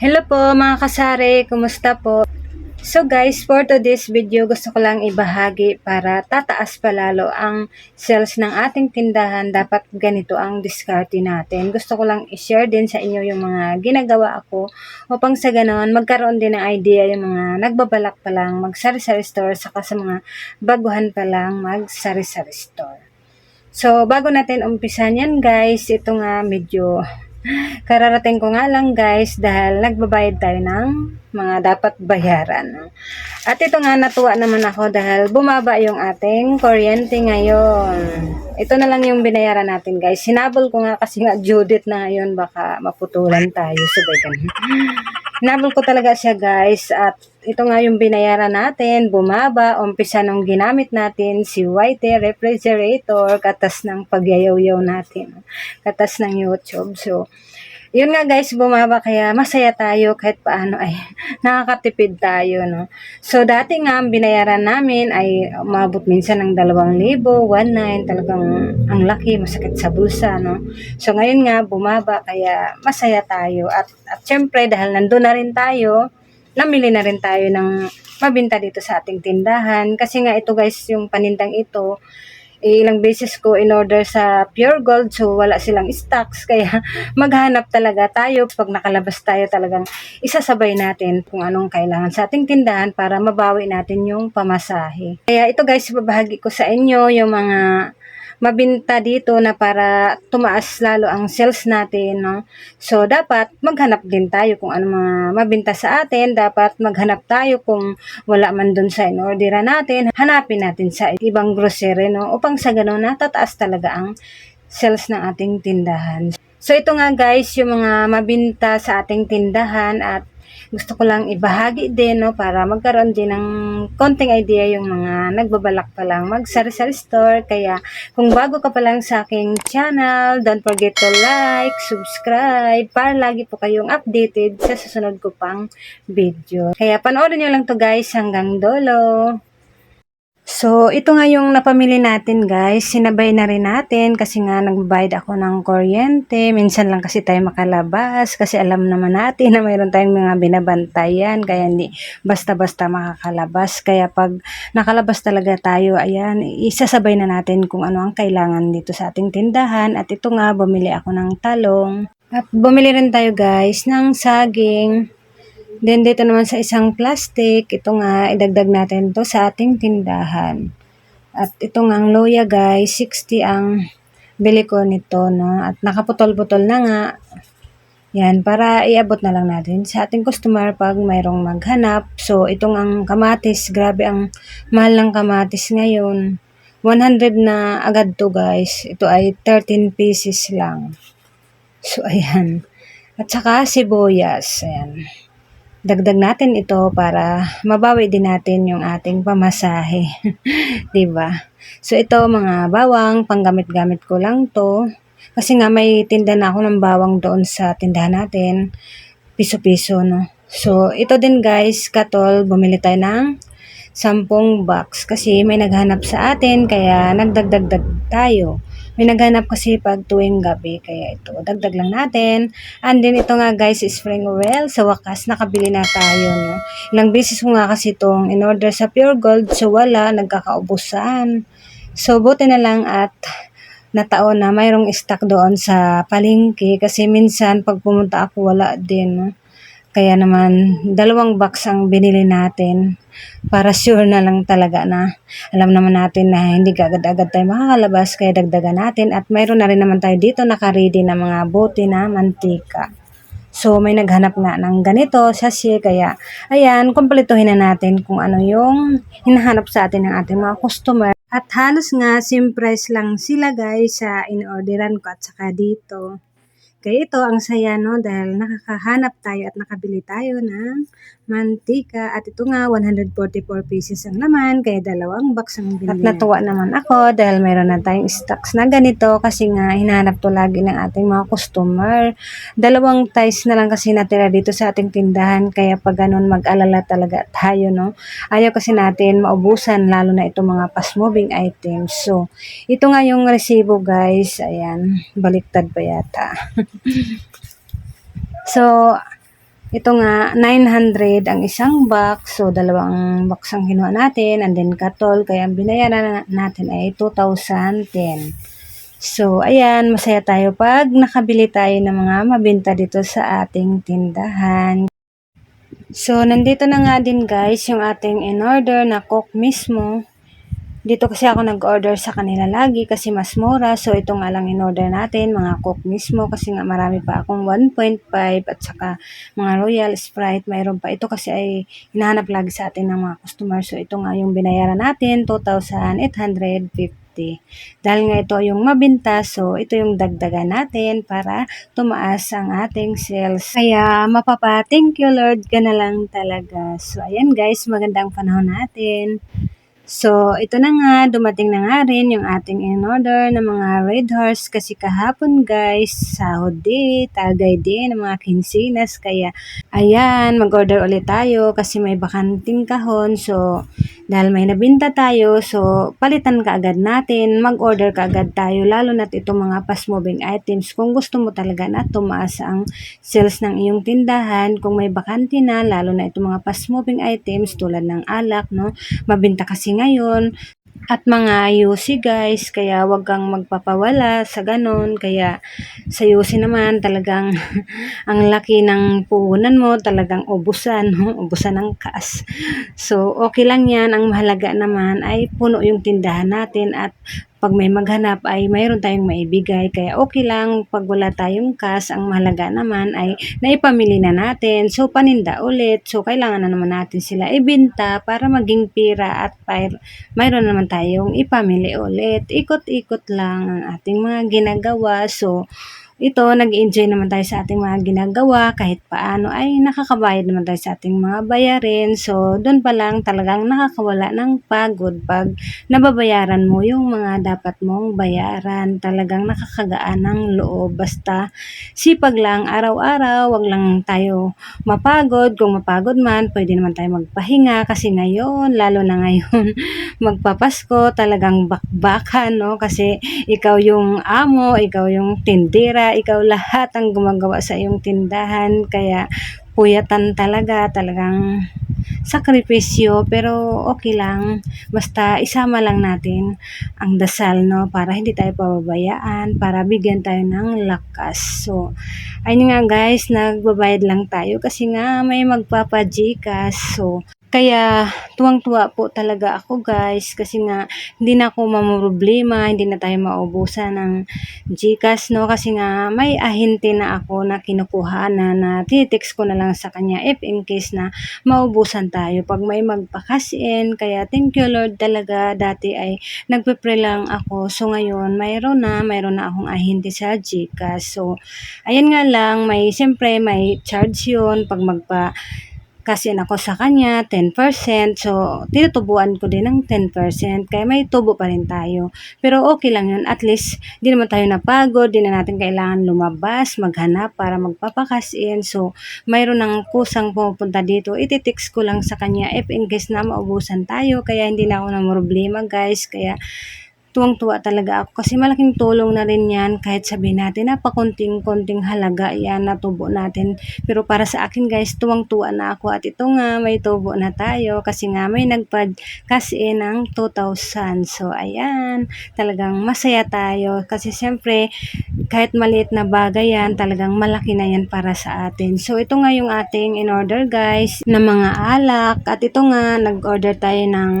Hello po mga kasari, kumusta po? So guys, for today's video, gusto ko lang ibahagi para tataas pa lalo ang sales ng ating tindahan. Dapat ganito ang diskarte natin. Gusto ko lang i-share din sa inyo yung mga ginagawa ako upang sa ganon magkaroon din ng idea yung mga nagbabalak pa lang mag-sari-sari store saka sa mga baguhan pa lang mag-sari-sari store. So, bago natin umpisan yan guys, ito nga medyo Kararating ko nga lang guys dahil nagbabayad tayo ng mga dapat bayaran. At ito nga natuwa naman ako dahil bumaba yung ating kuryente ngayon. Ito na lang yung binayaran natin guys. Sinabol ko nga kasi nga Judith na ngayon baka maputulan tayo. Sabay ganun. Hinabol ko talaga siya guys. At ito nga yung binayaran natin, bumaba, umpisa nung ginamit natin si White refrigerator, katas ng pagyayaw-yaw natin, katas ng YouTube. So, yun nga guys, bumaba kaya masaya tayo kahit paano ay nakakatipid tayo, no. So, dati nga ang binayaran namin ay umabot minsan ng 2,000, 1,900, talagang ang laki, masakit sa bulsa, no. So, ngayon nga, bumaba kaya masaya tayo. At, at syempre, dahil nandun na rin tayo, namili na rin tayo ng mabinta dito sa ating tindahan. Kasi nga ito guys, yung panindang ito, ilang beses ko in order sa Pure Gold so wala silang stocks kaya maghanap talaga tayo pag nakalabas tayo talagang isasabay natin kung anong kailangan sa ating tindahan para mabawi natin yung pamasahe. Kaya ito guys, babahagi ko sa inyo yung mga mabinta dito na para tumaas lalo ang sales natin, no? So, dapat maghanap din tayo kung ano mga mabinta sa atin. Dapat maghanap tayo kung wala man dun sa in-orderan natin. Hanapin natin sa ibang grocery, no? Upang sa ganun na tataas talaga ang sales ng ating tindahan. So, ito nga guys, yung mga mabinta sa ating tindahan at gusto ko lang ibahagi din no para magkaroon din ng konting idea yung mga nagbabalak pa lang mag sari-sari store. Kaya kung bago ka pa lang sa aking channel don't forget to like subscribe para lagi po kayong updated sa susunod ko pang video. Kaya panoorin nyo lang to guys hanggang dolo So, ito nga yung napamili natin guys. Sinabay na rin natin kasi nga nagbayad ako ng kuryente. Minsan lang kasi tayo makalabas kasi alam naman natin na mayroon tayong mga binabantayan kaya hindi basta-basta makakalabas. Kaya pag nakalabas talaga tayo, ayan, isasabay na natin kung ano ang kailangan dito sa ating tindahan. At ito nga, bumili ako ng talong. At bumili rin tayo guys ng saging. Then dito naman sa isang plastic, ito nga idagdag natin to sa ating tindahan. At ito nga loya guys, 60 ang bili ko nito no. At nakaputol-putol na nga. Yan, para iabot na lang natin sa ating customer pag mayroong maghanap. So, itong ang kamatis, grabe ang mahal ng kamatis ngayon. 100 na agad to guys. Ito ay 13 pieces lang. So, ayan. At saka sibuyas. Ayan dagdag natin ito para mabawi din natin yung ating pamasahe. 'Di ba? So ito mga bawang, panggamit-gamit ko lang 'to. Kasi nga may tinda na ako ng bawang doon sa tindahan natin. Piso-piso no. So ito din guys, katol, bumili tayo ng 10 box kasi may naghanap sa atin kaya nagdagdag tayo. May naghanap kasi pag tuwing gabi. Kaya ito, dagdag lang natin. And then ito nga guys, spring oil. Sa wakas, nakabili na tayo. No? Ilang beses ko nga kasi itong in order sa Pure Gold. So wala, nagkakaubusan. So buti na lang at nataon na mayroong stock doon sa palengke. Kasi minsan pag pumunta ako, wala din. Kaya naman, dalawang box ang binili natin para sure na lang talaga na alam naman natin na hindi agad-agad tayo makakalabas kaya dagdagan natin at mayroon na rin naman tayo dito naka-ready na mga bote na mantika. So, may naghanap nga ng ganito, sachet, kaya, ayan, kumpletuhin na natin kung ano yung hinahanap sa atin ng ating mga customer. At halos nga, same price lang sila guys sa in-orderan ko at saka dito. Kaya ito, ang saya no, dahil nakakahanap tayo at nakabili tayo ng mantika. At ito nga, 144 pieces ang laman, kaya dalawang box ang binili. At natuwa naman ako dahil mayroon na tayong stocks na ganito kasi nga hinahanap to lagi ng ating mga customer. Dalawang ties na lang kasi natira dito sa ating tindahan, kaya pag ganun mag-alala talaga tayo, no. Ayaw kasi natin maubusan, lalo na itong mga fast-moving items. So, ito nga yung resibo guys, ayan, baliktad pa yata. so, Ito nga, 900 ang isang box. So, dalawang box ang kinuha natin. And then, katol. Kaya, ang binayaran na- natin ay 2,010. So, ayan, masaya tayo pag nakabili tayo ng mga mabenta dito sa ating tindahan. So, nandito na nga din guys yung ating in-order na cook mismo. Dito kasi ako nag-order sa kanila lagi kasi mas mura. So, ito nga lang in-order natin, mga cook mismo. Kasi nga marami pa akong 1.5 at saka mga Royal Sprite. Mayroon pa. Ito kasi ay hinahanap lagi sa atin ng mga customer. So, ito nga yung binayaran natin, 2,850. Dahil nga ito yung mabinta, so ito yung dagdagan natin para tumaas ang ating sales. Kaya mapapa, thank you Lord ka na lang talaga. So, ayan guys, magandang panahon natin. So, ito na nga, dumating na nga rin yung ating in-order ng mga red horse kasi kahapon guys, sahod din, tagay din ng mga kinsinas. Kaya, ayan, mag-order ulit tayo kasi may bakanting kahon. So, dahil may nabinta tayo, so palitan ka agad natin, mag-order ka agad tayo, lalo na itong mga fast-moving items. Kung gusto mo talaga na tumaas ang sales ng iyong tindahan, kung may bakante na, lalo na itong mga fast-moving items tulad ng alak, no? Mabinta kasi ngayon, at mga UC guys, kaya wag kang magpapawala sa ganon. Kaya sa UC naman talagang ang laki ng puhunan mo, talagang ubusan, ubusan ng cash. So okay lang yan, ang mahalaga naman ay puno yung tindahan natin at pag may maghanap ay mayroon tayong maibigay. Kaya okay lang pag wala tayong cash, ang mahalaga naman ay naipamili na natin. So paninda ulit. So kailangan na naman natin sila ibenta para maging pira at mayroon naman tayong ipamili ulit. Ikot-ikot lang ang ating mga ginagawa. So ito, nag-enjoy naman tayo sa ating mga ginagawa kahit paano ay nakakabayad naman tayo sa ating mga bayarin. So, doon pa lang talagang nakakawala ng pagod pag nababayaran mo yung mga dapat mong bayaran. Talagang nakakagaan ng loob. Basta sipag lang araw-araw, wag lang tayo mapagod. Kung mapagod man, pwede naman tayo magpahinga kasi ngayon, lalo na ngayon, magpapasko, talagang bakbakan, no? Kasi ikaw yung amo, ikaw yung tindera, ikaw lahat ang gumagawa sa iyong tindahan. Kaya puyatan talaga, talagang sakripisyo, pero okay lang. Basta isama lang natin ang dasal, no? Para hindi tayo pababayaan, para bigyan tayo ng lakas. So, ayun nga guys, nagbabayad lang tayo kasi nga may magpapajikas. So, kaya tuwang-tuwa po talaga ako guys kasi nga hindi na ako mamroblema, hindi na tayo maubusan ng Gcash no kasi nga may ahente na ako na kinukuha na na titext ko na lang sa kanya if in case na maubusan tayo pag may magpa-cash in. Kaya thank you Lord talaga dati ay nagpe-pray lang ako so ngayon mayroon na, mayroon na akong ahente sa Gcash. So ayan nga lang may siyempre may charge yun pag magpa kasi ako sa kanya 10%. So, tinutubuan ko din ng 10%. Kaya may tubo pa rin tayo. Pero okay lang yun. At least, di naman tayo napagod. Di na natin kailangan lumabas, maghanap para magpapakas in. So, mayroon ng kusang pupunta dito. Ititext ko lang sa kanya if in case na maubusan tayo. Kaya hindi na ako na problema guys. Kaya, tuwang-tuwa talaga ako kasi malaking tulong na rin yan kahit sabihin natin na pakunting-kunting halaga yan na tubo natin. Pero para sa akin guys tuwang-tuwa na ako. At ito nga may tubo na tayo kasi nga may nagpad kasi ng 2,000 so ayan talagang masaya tayo. Kasi siyempre kahit maliit na bagay yan talagang malaki na yan para sa atin. So ito nga yung ating in order guys na mga alak. At ito nga nag-order tayo ng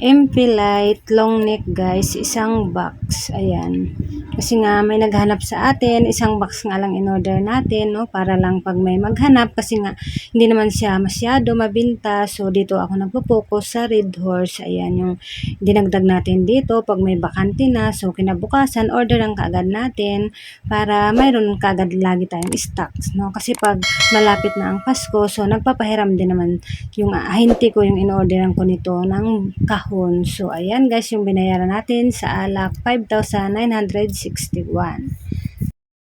MP Light long neck guys, isang box. Ayan. Kasi nga may naghanap sa atin, isang box nga lang in order natin, no, para lang pag may maghanap kasi nga hindi naman siya masyado mabinta. So dito ako nagpo-focus sa Red Horse. Ayan yung dinagdag natin dito pag may bakante na. So kinabukasan order lang kaagad natin para mayroon kaagad lagi tayong stocks, no. Kasi pag malapit na ang Pasko, so nagpapahiram din naman yung ahente ko yung in-orderan ko nito ng kahon. So, ayan guys, yung binayaran natin sa alak, 5,961.